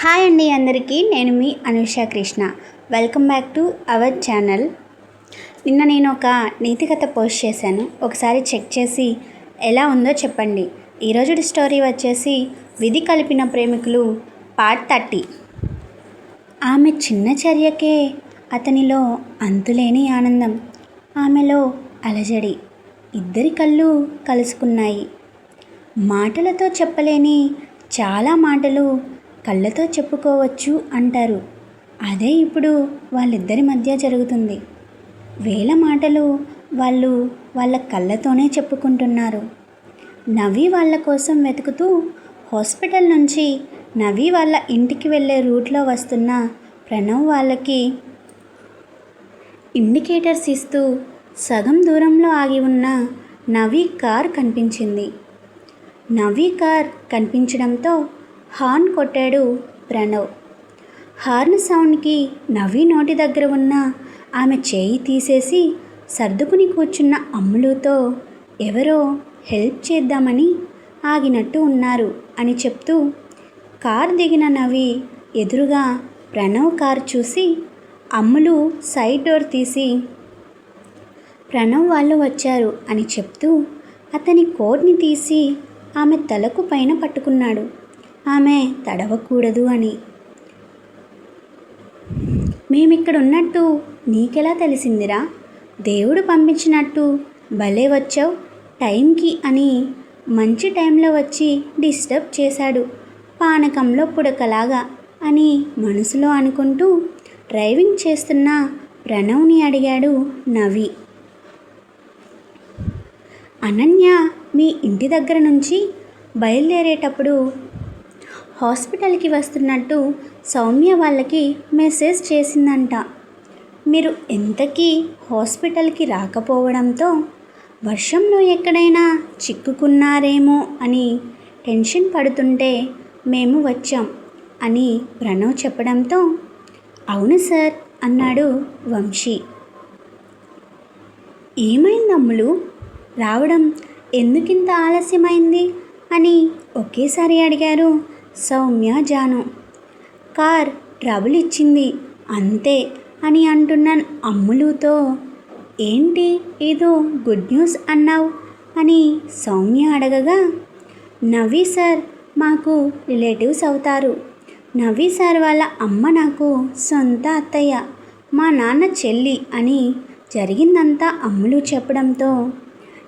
Hi అండి అందరికీ నేను మీ Anusha Krishna. Welcome back to our channel నిన్న నేను ఒక నీతి కథ పోస్ట్ చేశాను. ఒకసారి చెక్ చేసి ఎలా ఉందో చెప్పండి. ఈరోజు స్టోరీ వచ్చేసి విధి కలిపిన ప్రేమికులు పార్ట్ థర్టీ ఆమె చిన్న చర్యకే అతనిలో అంతులేని ఆనందం ఆమెలో అలజడి. ఇద్దరి కళ్ళు కలుసుకున్నాయి. మాటలతో చెప్పలేని చాలా మాటలు కళ్ళతో చెప్పుకోవచ్చు అంటారు. అదే ఇప్పుడు వాళ్ళిద్దరి మధ్య జరుగుతుంది. వేల మాటలు వాళ్ళు వాళ్ళ కళ్ళతోనే చెప్పుకుంటున్నారు. నవి వాళ్ళ కోసం వెతుకుతూ హాస్పిటల్ నుంచి నవి వాళ్ళ ఇంటికి వెళ్ళే రూట్లో వస్తున్న ప్రణవ్ వాళ్ళకి ఇండికేటర్స్ ఇస్తూ సగం దూరంలో ఆగి ఉన్న నవి కార్ కనిపించింది. నవి కార్ కనిపించడంతో హార్న్ కొట్టాడు ప్రణవ్. హార్న్ సౌండ్కి నవ్వి నోటి దగ్గర ఉన్న ఆమె చేయి తీసేసి సర్దుకుని కూర్చున్న అమ్ములుతో ఎవరో హెల్ప్ చేద్దామని ఆగినట్టు ఉన్నారు అని చెప్తూ కార్ దిగిన నవి ఎదురుగా ప్రణవ్ కార్ చూసి అమ్ములు సైడ్ డోర్ తీసి ప్రణవ్ వాళ్ళు వచ్చారు అని చెప్తూ అతని కోట్ని తీసి ఆమె తలకు పైన పట్టుకున్నాడు. ఆమె తడవకూడదు అని. మేమిక్కడ ఉన్నట్టు నీకెలా తెలిసిందిరా? దేవుడు పంపించినట్టు భలే వచ్చావు టైంకి అని మంచి టైంలో వచ్చి డిస్టర్బ్ చేశాడు పానకంలో పుడకలాగా అని మనసులో అనుకుంటూ డ్రైవింగ్ చేస్తున్న ప్రణవ్ని అడిగాడు నవి అనన్య మీ ఇంటి దగ్గర నుంచి బయలుదేరేటప్పుడు హాస్పిటల్కి వస్తున్నట్టు సౌమ్య వాళ్ళకి మెసేజ్ చేసిందంట. మీరు ఎంతకీ హాస్పిటల్కి రాకపోవడంతో వర్షంలో ఎక్కడైనా చిక్కుకున్నారేమో అని టెన్షన్ పడుతుంటే మేము వచ్చాం అని ప్రణవ్ చెప్పడంతో అవును సార్ అన్నాడు వంశీ. ఏమైంది అమ్ములు? రావడం ఎందుకింత ఆలస్యమైంది? అని ఒకేసారి అడిగారు సౌమ్య జాను. కార్ ట్రబుల్ ఇచ్చింది అంతే అని అంటున్న అమ్ములుతో ఏంటి ఏదో గుడ్ న్యూస్ అన్నావు? అని సౌమ్య అడగగా నవీ సార్ మాకు రిలేటివ్స్ అవుతారు. నవీ సార్ వాళ్ళ అమ్మ నాకు సొంత అత్తయ్య మా నాన్న చెల్లి అని జరిగిందంతా అమ్ములు చెప్పడంతో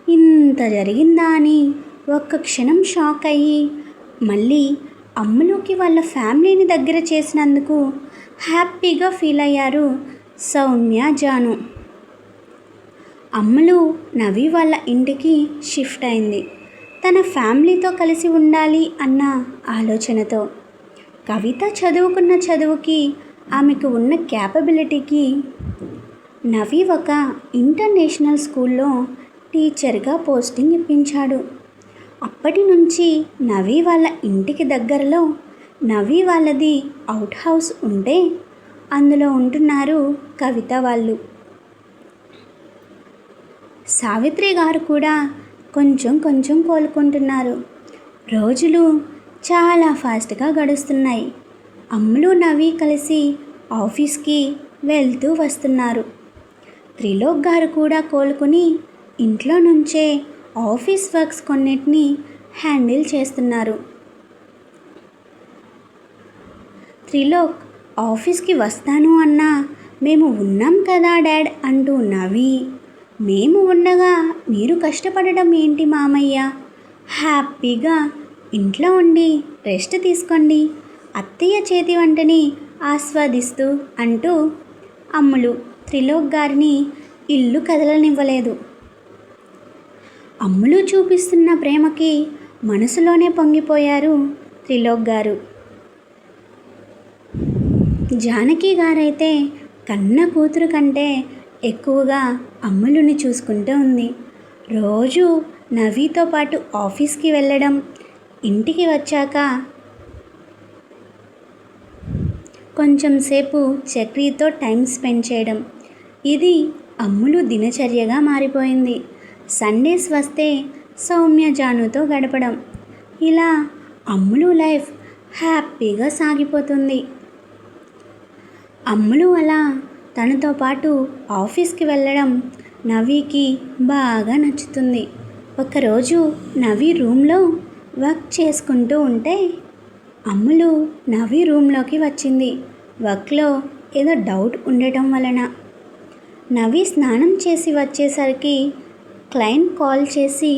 ఇంత జరిగిందా? అని ఒక్క క్షణం షాక్ అయ్యి మళ్ళీ అమ్ములోకి వాళ్ళ ఫ్యామిలీని దగ్గర చేసినందుకు హ్యాపీగా ఫీల్ అయ్యారు సౌమ్య జాను. అమ్ములు నవి వాళ్ళ ఇంటికి షిఫ్ట్ అయింది. తన ఫ్యామిలీతో కలిసి ఉండాలి అన్న ఆలోచనతో. కవిత చదువుకున్న చదువుకి ఆమెకు ఉన్న క్యాపబిలిటీకి నవి ఒక ఇంటర్నేషనల్ స్కూల్లో టీచర్గా పోస్టింగ్ ఇప్పించాడు. అప్పటి నుంచి నవి వాళ్ళ ఇంటికి దగ్గరలో నవి వాళ్ళది అవుట్ హౌస్ ఉంటే అందులో ఉంటున్నారు కవిత వాళ్ళు. సావిత్రి గారు కూడా కొంచెం కొంచెం కోలుకుంటున్నారు. రోజులు చాలా ఫాస్ట్గా గడుస్తున్నాయి. అమ్ములు నవి కలిసి ఆఫీస్కి వెళ్తూ వస్తున్నారు. త్రిలోక్ గారు కూడా కోలుకుని ఇంట్లో నుంచే ఆఫీస్ వర్క్స్ కొన్నిటిని హ్యాండిల్ చేస్తున్నారు. త్రిలోక్ ఆఫీస్కి వస్తాను అన్నా మేము ఉన్నాం కదా డాడ్ అంటూ నవ్వి మేము ఉండగా మీరు కష్టపడడం ఏంటి మామయ్య? హ్యాపీగా ఇంట్లో ఉండి రెస్ట్ తీసుకోండి అత్తయ్య చేతి వంటని ఆస్వాదిస్తూ అంటూ అమ్ములు త్రిలోక్ గారిని ఇల్లు కదలనివ్వలేదు. అమ్ములు చూపిస్తున్న ప్రేమకి మనసులోనే పొంగిపోయారు త్రిలోక్ గారు. జానకి గారైతే కన్న కూతురు కంటే ఎక్కువగా అమ్ములుని చూసుకుంటూ ఉంది. రోజు నవీతో పాటు ఆఫీస్కి వెళ్ళడం ఇంటికి వచ్చాక కొంచెం సేపు చక్రీతో టైం స్పెండ్ చేయడం ఇది అమ్ములు దినచర్యగా మారిపోయింది. సండేస్ వస్తే సౌమ్య జానుతో గడపడం. ఇలా అమ్ములు లైఫ్ హ్యాపీగా సాగిపోతుంది. అమ్ములు అలా తనతో పాటు ఆఫీస్కి వెళ్ళడం నవీకి బాగా నచ్చుతుంది. ఒకరోజు నవీ రూమ్లో వర్క్ చేసుకుంటూ ఉంటే అమ్ములు నవీ రూమ్లోకి వచ్చింది. వర్క్లో ఏదో డౌట్ ఉండటం వలన. నవీ స్నానం చేసి వచ్చేసరికి క్లయింట్ కాల్ చేసి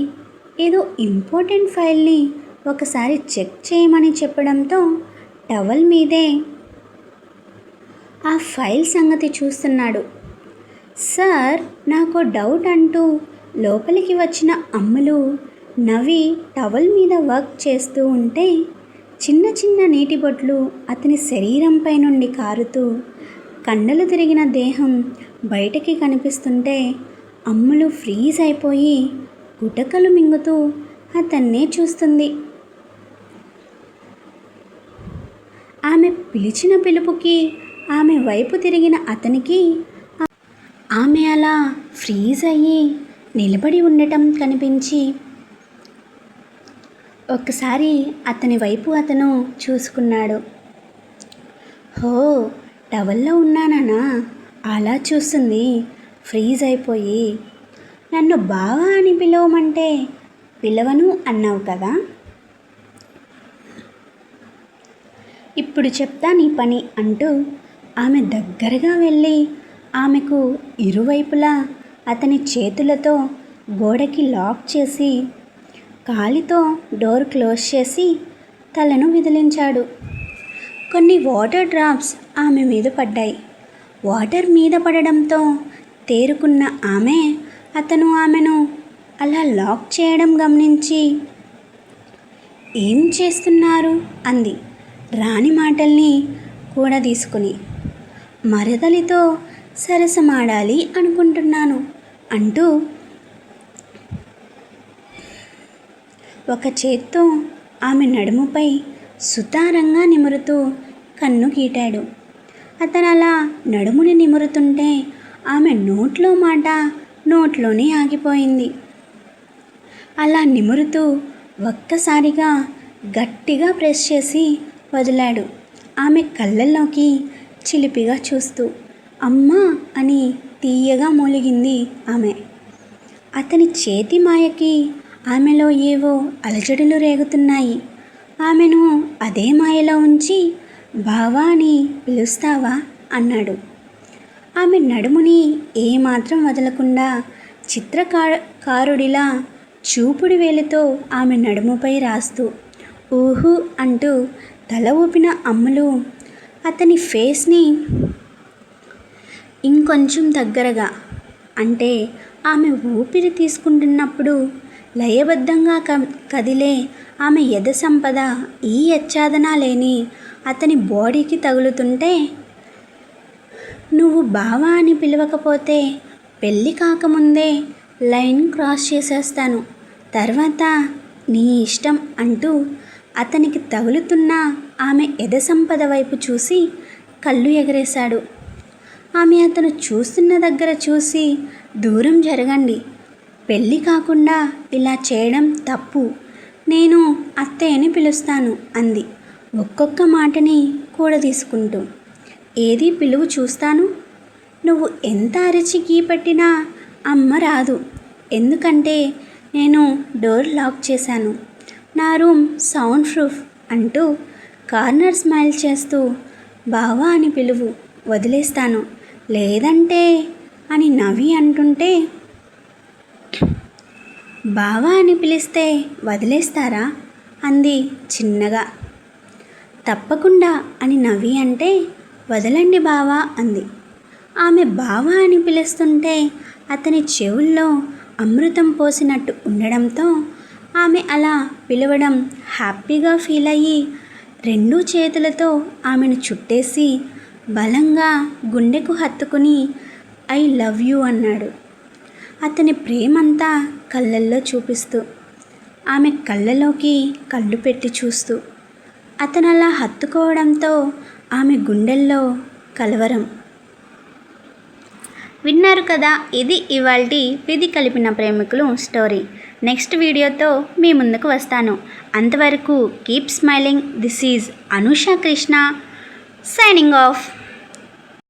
ఏదో ఇంపార్టెంట్ ఫైల్ని ఒకసారి చెక్ చేయమని చెప్పడంతో టవల్ మీదే ఆ ఫైల్ సంగతి చూస్తున్నాడు. సార్ నాకు డౌట్ అంటూ లోపలికి వచ్చిన అమ్ములు నవి టవల్ మీద వర్క్ చేస్తూ ఉంటే చిన్న చిన్న నీటి బొట్లు అతని శరీరంపై నుండి కారుతూ కండలు తిరిగిన దేహం బయటకి కనిపిస్తుంటే అమ్ములు ఫ్రీజ్ అయిపోయి గుటకలు మింగుతూ అతన్నే చూస్తుంది. ఆమె పిలిచిన పిలుపుకి ఆమె వైపు తిరిగిన అతనికి ఆమె అలా ఫ్రీజ్ అయ్యి నిలబడి ఉండటం కనిపించి ఒక్కసారి అతని వైపు అతను చూసుకున్నాడు. హో టవల్లో ఉన్నానా అలా చూస్తుంది. ఫ్రీజ్ అయిపోయి నన్ను బావా అని పిలవమంటే పిలవను అన్నావు కదా? ఇప్పుడు చెప్తా నీ పని అంటూ ఆమె దగ్గరగా వెళ్ళి ఆమెకు ఇరువైపులా అతని చేతులతో గోడకి లాక్ చేసి కాలితో డోర్ క్లోజ్ చేసి తలను విదిలించాడు. కొన్ని వాటర్ డ్రాప్స్ ఆమె మీద పడ్డాయి. వాటర్ మీద పడడంతో తేరుకున్న ఆమె అతను ఆమెను అలా లాక్ చేయడం గమనించి ఏం చేస్తున్నారు? అంది. రాణి మాటల్ని కూడా తీసుకుని మరదలితో సరసమాడాలి అనుకుంటున్నాను అంటూ ఒక చేత్తో ఆమె నడుముపై సుతారంగా నిమురుతూ కన్ను గీటాడు. అతను అలా నడుముని నిమురుతుంటే ఆమె నోట్లో మాట నోట్లోనే ఆగిపోయింది. అలా నిమురుతూ ఒక్కసారిగా గట్టిగా ప్రెస్ చేసి వదిలాడు. ఆమె కళ్ళల్లోకి చిలిపిగా చూస్తూ అమ్మా అని తీయగా మూలిగింది ఆమె. అతని చేతి మాయకి ఆమెలో ఏవో అలజడులు రేగుతున్నాయి. ఆమెను అదే మాయలో ఉంచి బావా అని పిలుస్తావా? అన్నాడు. ఆమె నడుముని ఏమాత్రం వదలకుండా చిత్రకారుడిలా చూపుడు వేలితో ఆమె నడుముపై రాస్తూ ఊహు అంటూ తల ఊపిన అమ్ములు అతని ఫేస్ని ఇంకొంచెం దగ్గరగా అంటే ఆమె ఊపిరి తీసుకుంటున్నప్పుడు లయబద్ధంగా క కదిలే ఆమె యథ సంపద ఈ యచ్చాదన లేని అతని బాడీకి తగులుతుంటే నువ్వు బావా అని పిలవకపోతే పెళ్ళి కాకముందే లైన్ క్రాస్ చేసేస్తాను. తర్వాత నీ ఇష్టం అంటూ అతనికి తగులుతున్న ఆమె ఎద సంపద వైపు చూసి కళ్ళు ఎగరేశాడు. ఆమె అతను చూస్తున్న దగ్గర చూసి దూరం జరగండి. పెళ్ళి కాకుండా ఇలా చేయడం తప్పు. నేను అత్తయ్యని పిలుస్తాను అంది. ఒక్కొక్క మాటని కూడా తీసుకుంటూ ఏది పిలువు చూస్తాను? నువ్వు ఎంత అరిచి గీ పెట్టినా అమ్మ రాదు. ఎందుకంటే నేను డోర్ లాక్ చేశాను. నా రూమ్ సౌండ్ ప్రూఫ్ అంటూ కార్నర్ స్మైల్ చేస్తూ బావా అని పిలువు వదిలేస్తాను. లేదంటే అని నవ్వి అంటుంటే బావా అని పిలిస్తే వదిలేస్తారా? అంది చిన్నగా. తప్పకుండా అని నవ్వి అంటే వదలండి బావా అంది. ఆమె బావా అని పిలుస్తుంటే అతని చెవుల్లో అమృతం పోసినట్టు ఉండడంతో ఆమె అలా పిలవడం హ్యాపీగా ఫీల్ అయ్యి రెండు చేతులతో ఆమెను చుట్టేసి బలంగా గుండెకు హత్తుకుని ఐ లవ్ యూ అన్నాడు. అతని ప్రేమంతా కళ్ళల్లో చూపిస్తూ ఆమె కళ్ళలోకి కళ్ళు పెట్టి చూస్తూ అతను అలా హత్తుకోవడంతో ఆమె గుండెల్లో కలవరం. విన్నారు కదా ఇది ఇవాల్టి విధి కలిపిన ప్రేమికులు స్టోరీ. నెక్స్ట్ వీడియోతో మీ ముందుకు వస్తాను. అంతవరకు keep smiling this is Anusha Krishna signing off.